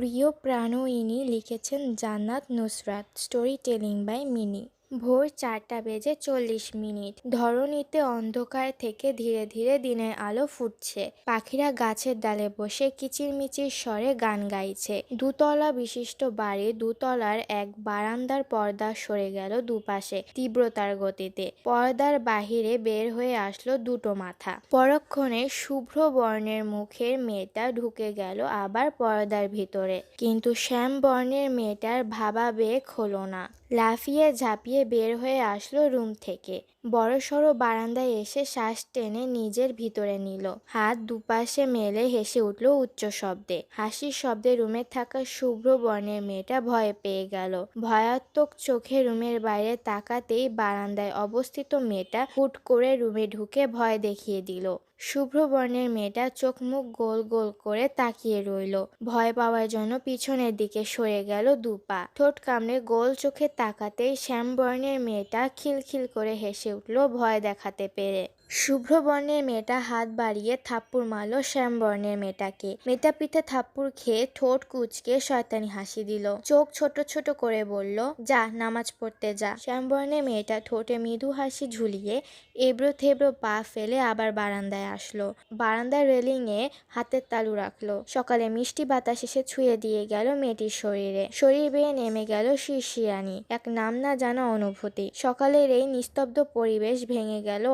প্রিয় প্রাণয়িনী লিখেছেন Jannat Nusrat story telling by Mini. ভোর চারটা বেজে চল্লিশ মিনিট। ধরণীতে অন্ধকার থেকে ধীরে ধীরে দিনের আলো ফুটছে। পাখিরা গাছের ডালে বসে কিচিরমিচির স্বরে গান গাইছে। দুতলা বিশিষ্ট বাড়ি দুতলার এক বারান্দার পর্দা সরে গেল দুপাশে তীব্রতার গতিতে। পর্দার বাহিরে বের হয়ে আসলো দুটো মাথা। পরক্ষণে শুভ্র বর্ণের মুখের মেয়েটা ঢুকে গেল আবার পর্দার ভিতরে। কিন্তু শ্যাম বর্ণের মেয়েটার ভাবাবেগ হলো না। লাফিয়ে ঝাঁপিয়ে বের হয়ে আসলো রুম থেকে। বড়সড় বারান্দায় এসে শ্বাস টেনে নিজের ভিতরে নিল। হাত দুপাশে মেলে হেসে উঠল উচ্চ শব্দে। হাসির শব্দে রুমে থাকা শুভ্র বর্ণের মেয়েটা ভয় পেয়ে গেল। ভয়াত্মক চোখে রুমের বাইরে তাকাতেই বারান্দায় অবস্থিত মেয়েটা হুট করে রুমে ঢুকে ভয় দেখিয়ে দিল। শুভ্র বর্ণের মেয়েটা চোখ মুখ গোল গোল করে তাকিয়ে রইল। ভয় পাওয়ার জন্য পিছনের দিকে সরে গেল দুপা ঠোঁট কামড়ে গোল চোখে তাকাতেই শ্যাম বর্ণের মেয়েটা খিলখিল করে হেসে উঠল ভয় দেখাতে পেরে। শুভ্র বর্ণের মেয়েটা হাত বাড়িয়ে থাপ্পড় মারল শ্যাম বর্ণের মেয়েটাকে। মেয়েটা পিঠে থাপ্পড় খেয়ে ঠোঁট কুচকে শয়তানি হাসি দিল। চোখ ছোট ছোট করে বলল, যা, নামাজ পড়তে যা। শ্যাম বর্ণের মেয়েটা ঠোঁটে মৃদু হাসি ঝুলিয়ে এবড়ো থেবড়ো পা ফেলে আবার বারান্দায় আসলো। বারান্দার রেলিংয়ে হাতের তালু রাখল। সকালে মিষ্টি বাতাস এসে ছুঁয়ে দিয়ে গেল মেয়েটির শরীরে। শরীর বেয়ে নেমে গেল শিরশিরানি, এক নাম না জানা অনুভূতি। সকালের এই নিস্তব্ধ পরিবেশ ভেঙে গেল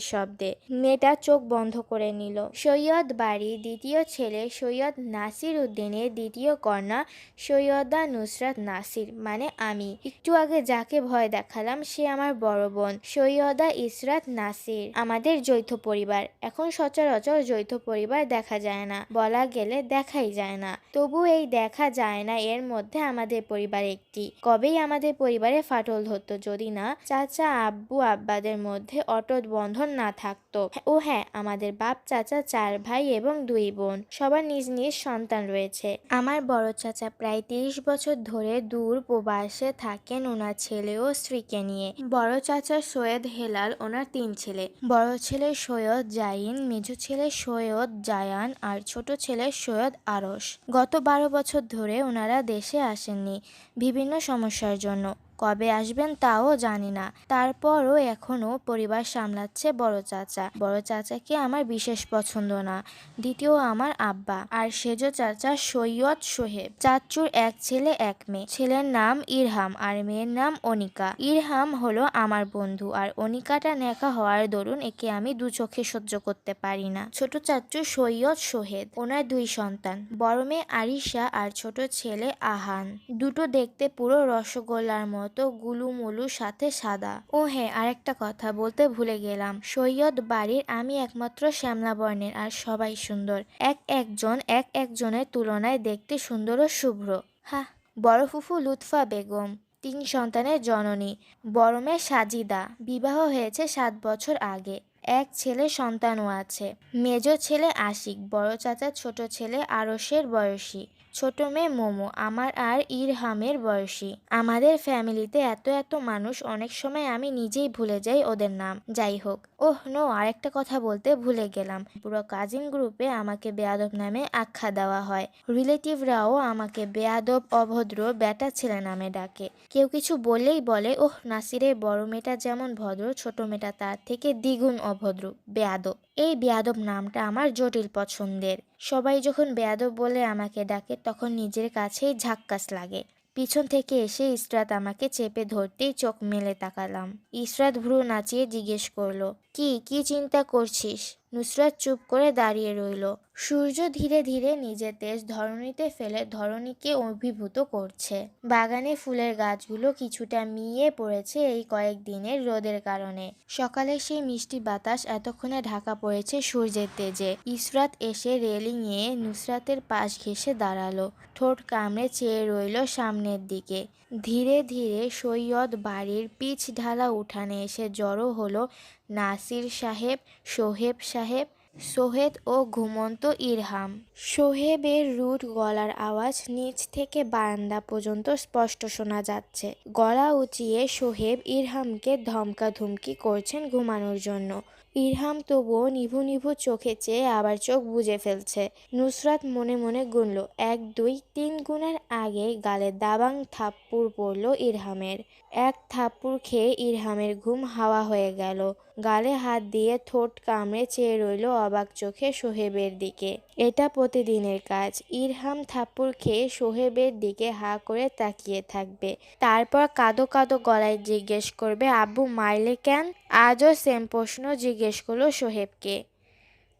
শব্দে মেয়েটা চোখ বন্ধ করে নিল। সৈয়দ বাড়ির দ্বিতীয় ছেলে সৈয়দ নাসির উদ্দিনের দ্বিতীয় কন্যা সৈয়দা নুসরাত নাসির মানে আমি। একটু আগে যাকে ভয় দেখালাম, সে আমার বড় বোন, সৈয়দা ইসরাত নাসির, আমাদের যৌথ পরিবার। এখন সচরাচর যৌথ পরিবার দেখা যায় না, বলা গেলে দেখাই যায় না। তবু এই দেখা যায় না, এর মধ্যে আমাদের পরিবার একটি। কবেই আমাদের পরিবারে ফাটল ধরতো যদি না, চাচা, আব্বু, আব্বাদের মধ্যে অটট বন্ধন না থাকতো। ও হ্যাঁ আমাদের বাপ, চাচা, চার ভাই এবং দুই বোন। সবার নিজ নিজ সন্তান রয়েছে। আমার বড় চাচা প্রায় তিরিশ বছর ধরে দূর প্রবাসে থাকেন ওনার ছেলে ও স্ত্রীকে নিয়ে। বড় চাচা সৈয়দ হেলাল ওনার তিন ছেলে। বড় ছেলে সৈয়দ জাইন, মেজো ছেলে সৈয়দ জায়ান আর ছোট ছেলে সৈয়দ আরস গত বারো বছর ধরে ওনারা দেশে আসেননি বিভিন্ন সমস্যার জন্য। কবে আসবেন তাও জানি না। তারপরও এখনও পরিবার সামলাচ্ছে বড় চাচা। বড় চাচাকে আমার বিশেষ পছন্দ না, দ্বিতীয় আমার আব্বা আর সেজ চাচা সৈয়দ সোহেব। চাচুর এক ছেলে, এক মেয়ে। ছেলের নাম ইরহাম আর মেয়ের নাম অনিকা। ইরহাম হলো আমার বন্ধু আর অনিকাটা নেকা হওয়ার দরুন একে আমি দু চোখে সহ্য করতে পারি না। ছোট চাচু সৈয়দ সোহেদ ওনার দুই সন্তান, বড় মেয়ে আরিশা আর ছোট ছেলে আহান। দুটো দেখতে পুরো রসগোল্লার মতো। গুলুমুলু, সাথে সাদা। ও হ্যাঁ আরেকটা কথা বলতে ভুলে গেলাম। সৈয়দ বাড়ির আমি একমাত্র শ্যামলা বর্ণের আর সবাই সুন্দর। এক একজন, এক একজনের তুলনায় দেখতে সুন্দর ও শুভ্র। হা বড় ফুফু লুৎফা বেগম, তিন সন্তানের জননী। বড় মেয়ে সাজিদা, বিবাহ হয়েছে সাত বছর আগে। এক ছেলে সন্তানও আছে। মেজ ছেলে আশিক, বড় চাচার ছোট ছেলে আরসের বয়সী। ছোট মেয়ে মোমো, আমার আর ইরহামের বয়সী। আমাদের ফ্যামিলিতে এত এত মানুষ, অনেক সময় আমি নিজেই ভুলে যাই ওদের নাম। যাই হোক, ওহ নো, আরেকটা কথা বলতে ভুলে গেলাম। পুরো কাজিন গ্রুপে আমাকে বেয়াদব নামে আখ্যা দেওয়া হয়। রিলেটিভরাও আমাকে বেয়াদব, অভদ্র, বেটা ছেলে নামে ডাকে। কেউ কিছু বললেই বলে, ওহ, নাসিরের বড় মেয়েটা যেমন ভদ্র, ছোট মেয়েটা তার থেকে দ্বিগুণ অভদ্র, বেয়াদব। এই বেয়াদব নামটা আমার জটিল পছন্দের। সবাই যখন বেয়াদব বলে আমাকে ডাকে, তখন নিজের কাছেই ঝাক্কাস লাগে। পিছন থেকে এসে ইসরাত আমাকে চেপে ধরতেই চোখ মেলে তাকালাম। ইসরাত ভ্রু নাচিয়ে জিজ্ঞেস করল, কি কি চিন্তা করছিস? নুসরাত চুপ করে দাঁড়িয়ে রইল। সূর্য ধীরে ধীরে নিজের তেজ ধরণীতে ফেলে ধরণীকে অভিভূত করছে। বাগানে ফুলের গাছগুলো কিছুটা মিয়ে পড়েছে এই কয়েকদিনের রোদের কারণে। সকালে সেই মিষ্টি বাতাস এতক্ষণে ঢাকা পড়েছে সূর্যের তেজে। ইসরাত এসে রেলিংয়ে নুসরাতের পাশ ঘেসে দাঁড়াল। ঠোঁট কামড়ে চেয়ে রইল সামনের দিকে। ধীরে ধীরে সৈয়দ বাড়ির পিচ ঢালা উঠানে এসে জড়ো হলো নাসির সাহেব, সোহেব সাহেব সোহেদ ও ঘুমন্ত ইরহাম। সোহেবের রুট গলার আওয়াজ নিচ থেকে বারান্দা পর্যন্ত স্পষ্ট শোনা যাচ্ছে। গলা উঁচিয়ে সোহেব ইরহামকে ধমকা ধমকি করছেন ঘুমানোর জন্য। ইরহাম তবুও নিভু নিভু চোখে চেয়ে আবার চোখ বুঝে ফেলছে। নুসরাত মনে মনে গুনল, এক, দুই, তিন গুণের আগে গালে দাবাং থাপ্পুর পড়ল ইরহামের। এক থাপ্পুর খেয়ে ইরহামের ঘুম হাওয়া হয়ে গেল। গালে হাত দিয়ে ঠোঁট কামড়ে চেয়ে রইল অবাক চোখে সোহেবের দিকে। এটা প্রতিদিনের কাজ। ইরহাম থাপ্পুর খেয়ে সোহেবের দিকে হা করে তাকিয়ে থাকবে। তারপর কাদো কাদো গলায় জিজ্ঞেস করবে, আব্বু, মারলে কেন? আজও সেম প্রশ্ন জিজ্ঞেস করল সোহেবকে।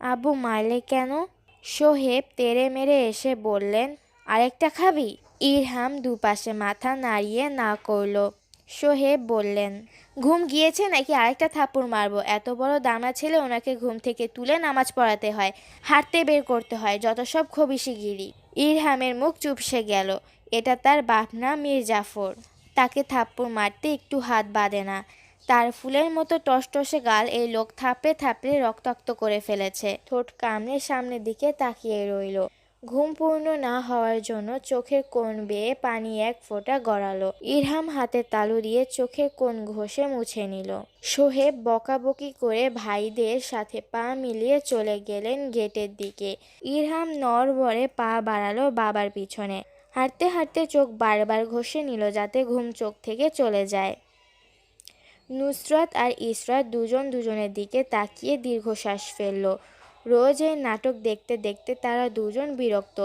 আব্বু, মারলে কেন? সোহেব তেরে মেরে এসে বললেন, আরেকটা খাবি? ইরহাম দুপাশে মাথা নাড়িয়ে না করল। সোহেব বললেন, ঘুম গিয়েছে নাকি আরেকটা থাপ্পড় মারবো? এত বড় দামা ছেলে ওনাকে ঘুম থেকে তুলে নামাজ পড়াতে হয়, হাঁটতে বের করতে হয়, যত সব খবিশিগিরি ইরহামের মুখ চুপসে গেল। এটা তার বাপনা মীর জাফর। তাকে থাপ্পড় মারতে একটু হাত বাঁধে না। তার ফুলের মতো টসটসে গাল এই লোক থাপড়ে থাপড়ে রক্তাক্ত করে ফেলেছে। ঠোঁট কামড়ে সামনের দিকে তাকিয়ে রইল। ঘুম পূর্ণ না হওয়ার জন্য চোখের কোণ বেয়ে পানি এক ফোঁটা গড়ালো। ইরহাম হাতের তালু দিয়ে চোখের কোণ ঘষে মুছে নিল। সোহেব বকাবকি করে ভাইদের সাথে পা মিলিয়ে চলে গেলেন গেটের দিকে। ইরহাম নরবরে পা বাড়ালো বাবার পিছনে। হাঁটতে হাঁটতে চোখ বারবার ঘষে নিল যাতে ঘুম চোখ থেকে চলে যায়। নুসরত আর ইসরাত দুজন দুজনের দিকে তাকিয়ে দীর্ঘশ্বাস ফেলল। রোজ এই নাটক দেখতে দেখতে তারা দুজন বিরক্ত।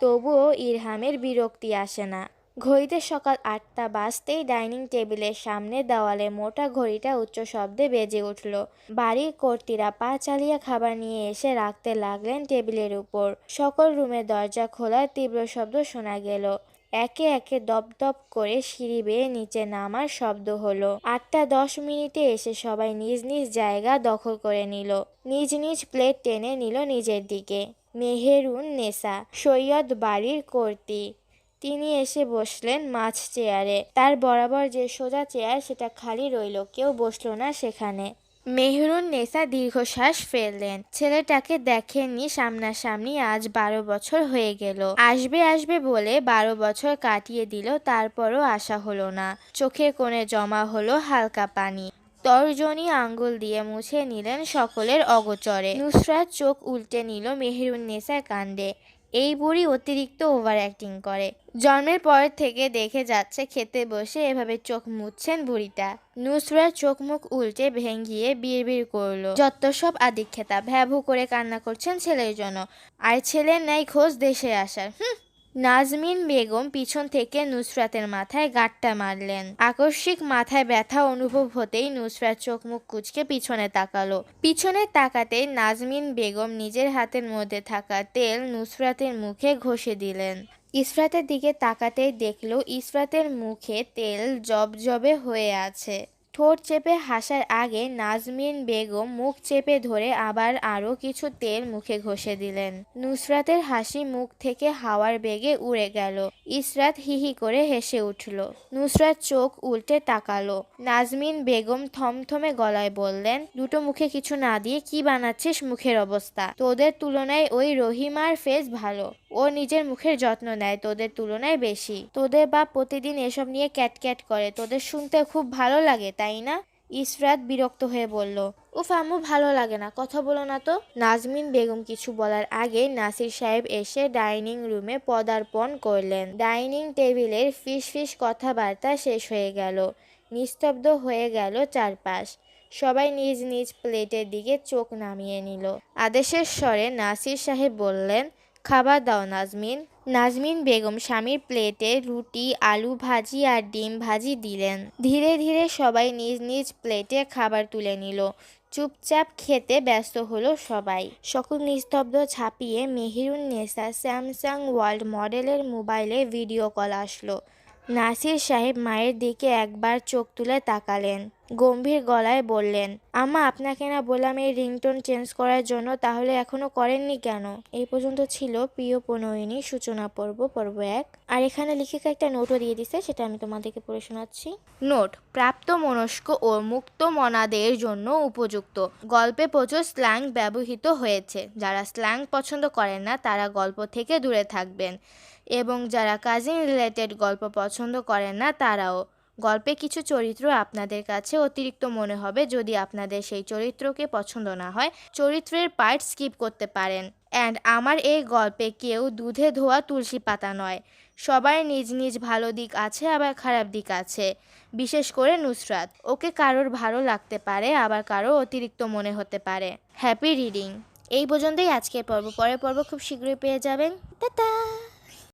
তবুও ইরহামের বিরক্তি আসে না। ঘড়িতে সকাল আটটা বাজতেই ডাইনিং টেবিলের সামনে দেওয়ালে মোটা ঘড়িটা উচ্চ শব্দে বেজে উঠল। বাড়ির কর্তীরা পা চালিয়ে খাবার নিয়ে এসে রাখতে লাগলেন টেবিলের উপর। সকল রুমের দরজা খোলার তীব্র শব্দ শোনা গেল। একে একে দপ দপ করে সিঁড়ি বেয়ে নিচে নামার শব্দ হলো। আটটা দশ মিনিটে এসে সবাই নিজ নিজ জায়গা দখল করে নিল। নিজ নিজ প্লেট টেনে নিল নিজের দিকে। মেহেরুন নেসা সৈয়দ বাড়ির কর্তী। তিনি এসে বসলেন মাছ চেয়ারে। তার বরাবর যে সোজা চেয়ার সেটা খালি রইল, কেউ বসল না সেখানে। মেহরুন নেসা দীর্ঘশ্বাস ফেললেন। ছেলেটাকে দেখেননি সামনাসামনি, আজ বারো বছর হয়ে গেল। আসবে আসবে বলে বারো বছর কাটিয়ে দিল, তারপরও আশা হলো না। চোখের কোণে জমা হলো হালকা পানি। তর্জনী আঙ্গুল দিয়ে মুছে নিলেন সকলের অগোচরে। নুসরাত চোখ উল্টে নিল মেহেরুন নেসার কাণ্ডে। এই বুড়ি অতিরিক্ত ওভার অ্যাক্টিং করে। জন্মের পর থেকে দেখে যাচ্ছে খেতে বসে এভাবে চোখ মুছছেন বুড়িটা। নুসরাত চোখ মুখ উল্টে ভেঙ্গিয়ে বিড় করল। যত সব আদিক্ষেতা ভ্যাভু করে কান্না করছেন ছেলের জন্য। আর ছেলের ন্যায় খোঁজ দেশে আসার। হুম। নাজমিন বেগম পিছন থেকে নুসরাতের মাথায় গাঁটটা মারলেন। আকস্মিক মাথায় ব্যথা অনুভব হতেই নুসরাত চোখ মুখ কুচকে পিছনে তাকালো। পিছনে তাকাতেই নাজমিন বেগম নিজের হাতের মধ্যে থাকা তেল নুসরাতের মুখে ঘষে দিলেন। ইসরাতের দিকে তাকাতেই দেখল, ইসরাতের মুখে তেল জবজবে হয়ে আছে। ঠোঁট চেপে হাসার আগে নাজমিন বেগম মুখ চেপে ধরে আবার আরও কিছু তেল মুখে ঘষে দিলেন। নুসরাতের হাসি মুখ থেকে হাওয়ার বেগে উড়ে গেল। ইসরাত হিহি করে হেসে উঠল। নুসরাত চোখ উল্টে তাকালো। নাজমিন বেগম থমথমে গলায় বললেন, দুটো মুখে কিছু না দিয়ে কি বানাচ্ছিস মুখের অবস্থা? তোদের তুলনায় ওই রহিমার ফেস ভালো। ও নিজের মুখের যত্ন নেয়, তোদের তুলনায় বেশি। তোদের বাপ প্রতিদিন এসব নিয়ে ক্যাট ক্যাট করে। তোদের শুনতে খুব ভালো লাগে, তাই না ইসরাত বিরক্ত হয়ে বলল, উফ আম্মু, ভালো লাগে না। কথা বলো না তো। নাজমিন বেগম কিছু বলার আগে নাসির সাহেব এসে ডাইনিং রুমে পদার্পণ করলেন। ডাইনিং টেবিলের ফিস ফিস কথাবার্তা শেষ হয়ে গেল। নিস্তব্ধ হয়ে গেল চারপাশ। সবাই নিজ নিজ প্লেটের দিকে চোখ নামিয়ে নিল। আদেশের স্বরে নাসির সাহেব বললেন, খাবার দাও নাজমিন। নাজমিন বেগম স্বামীর প্লেটে রুটি, আলু ভাজি আর ডিম ভাজি দিলেন। ধীরে ধীরে সবাই নিজ নিজ প্লেটে খাবার তুলে নিল। চুপচাপ খেতে ব্যস্ত হলো সবাই। সকল নিস্তব্ধ ছাপিয়ে মেহিরুন নেসা স্যামসাং ওয়ার্ল্ড মডেলের মোবাইলে ভিডিও কল আসলো। নাসির সাহেব মায়ের দিকে একবার চোখ তুলে তাকালেন। গম্ভীর গলায় বললেন, আম্মা, আপনাকে না বললাম এই রিংটোন চেঞ্জ করার জন্য, তাহলে এখনও করেননি কেন? এই পর্যন্ত ছিল প্রিয় প্রণয়িনী সূচনা পর্ব পর্ব এক। আর এখানে লিখিকা একটা নোটও দিয়ে দিছে, সেটা আমি তোমাদেরকে পড়ে শোনাচ্ছি। নোট প্রাপ্ত মনস্ক ও মুক্ত মনাদের জন্য উপযুক্ত। গল্পে প্রচুর স্ল্যাং ব্যবহৃত হয়েছে। যারা স্ল্যাং পছন্দ করেন না, তারা গল্প থেকে দূরে থাকবেন। এবং যারা কাজিন রিলেটেড গল্প পছন্দ করেন না, তারাও। গল্পে কিছু চরিত্র আপনাদের কাছে অতিরিক্ত মনে হবে যদি আপনাদের সেই চরিত্রকে পছন্দ না হয়। চরিত্রের পার্ট স্কিপ করতে পারেন। অ্যান্ড আমার এই গল্পে কেউ দুধে ধোয়া তুলসী পাতা নয়। সবার নিজ নিজ ভালো দিক আছে, আবার খারাপ দিক আছে। বিশেষ করে নুসরাত। ওকে কারোর ভালো লাগতে পারে, আবার কারও অতিরিক্ত মনে হতে পারে। হ্যাপি রিডিং এই পর্যন্তই আজকের পর্ব। পরের পর্ব খুব শীঘ্রই পেয়ে যাবেন। টাটা!